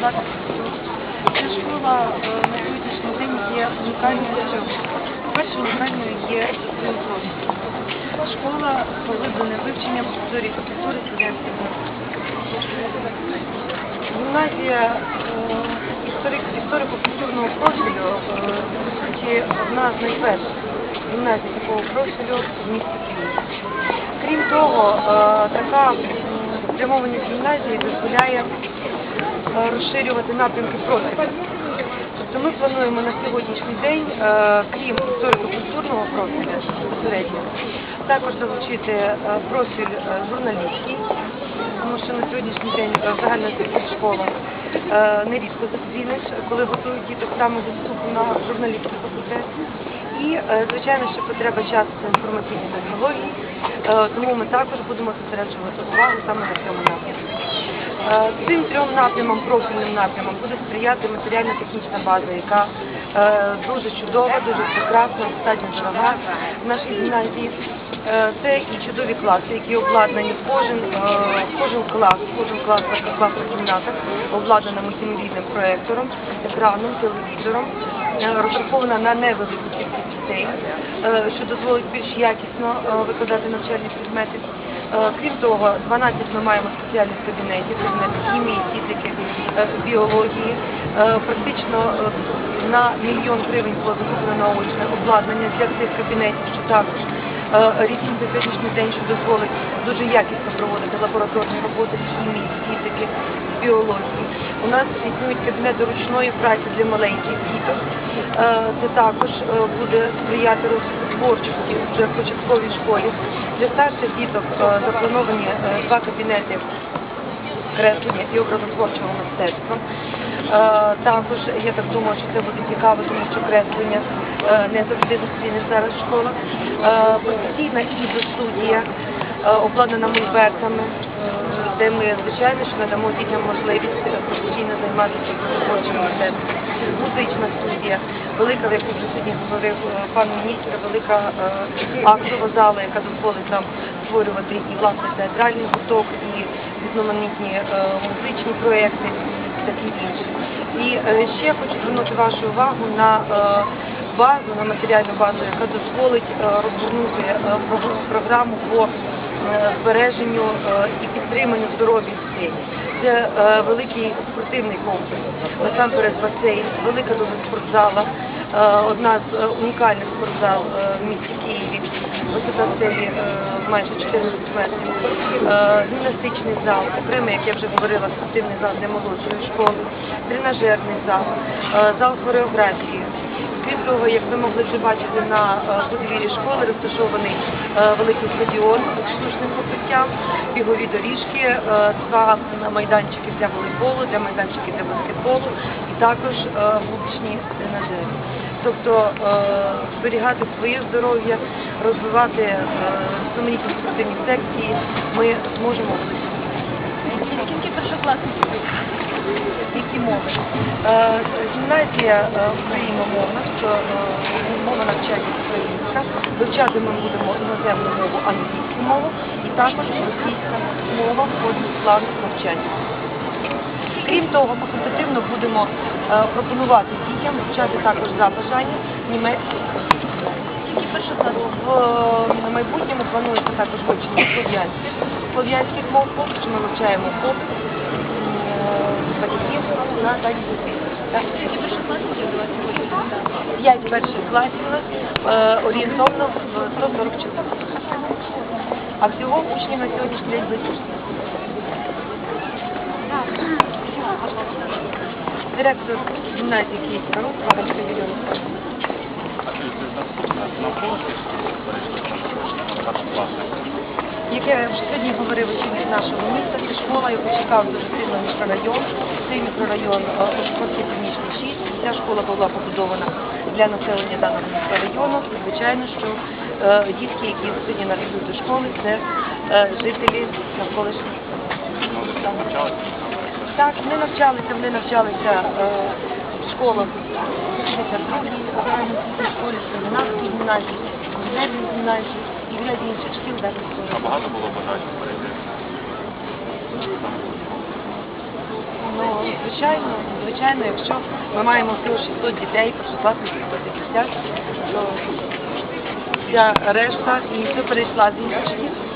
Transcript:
сказати, ця школа е, на сьогоднішній день є унікальною чим. Перше унікальною є своїм. Школа поглиблене вивчення історії та культури студентських. Гімназія історико-культурного профілю е, одна з найперших гімназій такого профілю в місті Києві. Крім того, е, така спрямованість гімназії дозволяє розширювати напрямки профілю. Тобто ми плануємо на сьогоднішній день, е, крім історико-культурного профіля безпосередньо, також залучити е, профіль е, журналістський, тому що на сьогоднішній день загальна школа нерідко зустрінеш, коли готують діток саме до вступу на журналістський факультет. І, звичайно, що потреба часу це інформаційні технології, тому ми також будемо зосереджувати увагу саме на цьому напрямку. Е, Цим трьом напрямам, профільним напрямам буде сприяти матеріально-технічна база, яка е, дуже чудова, дуже прекрасна, достатньо дорога в нашій гімназії. Е, Це і чудові класи, які обладнані кожен, кожен клас, кожен клас в класна кімната обладнана мультимедійним проектором, екраном, телевізором, розрахована на невелику кількість дітей, що дозволить більш якісно викладати навчальні предмети. Е, Крім того, 12 ми маємо спеціальних кабінетів, кабінети хімії, фізики, е, біології. Е, Практично на мільйон гривень було закуплено научне обладнання для цих кабінетів, що також е, річ сьогоднішній день, що дозволить дуже якісно проводити лабораторні роботи з хімії, фізики, біології. У нас існують кабінети ручної праці для маленьких діток. Це також буде сприяти розвитку творчості вже в початковій школі. Для старших діток е, заплановані е, два кабінети креслення і образотворчого мистецтва. Е, Також я так думаю, що це буде цікаво, тому що креслення не завжди зустріне зараз школа. Е, Професійна ізо-студія обладнана мольбертами, де ми, звичайно, що надамо дітям можливість професійно займатися творчим мистецтвом. Музична студія, велика, як вже сьогодні говорив е, пан міністр, велика е, актова зала, яка дозволить нам створювати і власне театральний гурток, і різноманітні е, музичні проекти і таке інше. І ще хочу звернути вашу увагу на базу, на матеріальну базу, яка дозволить розгорнути програму по збереженню і підтриманню здоров'я дітей. Це великий спортивний комплекс, насамперед басейн, велика дуже спортзала, е, одна з е, унікальних спортзал е, в місті Києві, висота стелі майже 14 метрів, гімнастичний зал, окремий, як я вже говорила, спортивний зал для молодшої школи, тренажерний зал, зал хореографії. Крім того, як ви могли вже бачити на е, подвір'ї школи, розташований е, великий стадіон з штучним покриттям, бігові доріжки, е, два майданчики для волейболу, для майданчиків для баскетболу і також вуличні тренажери. Тобто зберігати своє здоров'я, розвивати різноманітні спортивні секції ми зможемо Скільки першокласників? Які мови. Е, Гімназія е, україномовна, е, мова навчання українська. Вивчати ми будемо іноземну мову, англійську мову і також російська мова входить в план навчання. Крім того, факультативно будемо пропонувати дітям вивчати також за бажання німецьку. Скільки першокласників? В майбутньому планується також вивчення слов'янських, слов'янських мов, поки що ми вивчаємо е, батьків на? П'ять перших класів орієнтовно в 140 чоловік. А всього учнів на сьогоднішній день близько 60. Директор гімназії Київська Русь, Валерія Юрійовна. Як я вже сьогодні говорив очільник нашого міста, це школа, яку чекав дуже сильно мікрорайон. Цей мікрорайон е, Ошкодський Північний 6. Ця школа була побудована для населення даного мікрорайону. Звичайно, що е, дітки, які сьогодні навідують до школи, це е, жителі навколишніх. Так, вони навчалися, вони навчалися е, в школах 52-й загальноосвітній школі, Семінарській гімназії, гімназії і ряді інших шкіл, де А багато було бажаючих перейти? Ну, звичайно, звичайно, якщо ми маємо всього 600 дітей, першокласників 150, то вся решта і все перейшла з інших шкіл.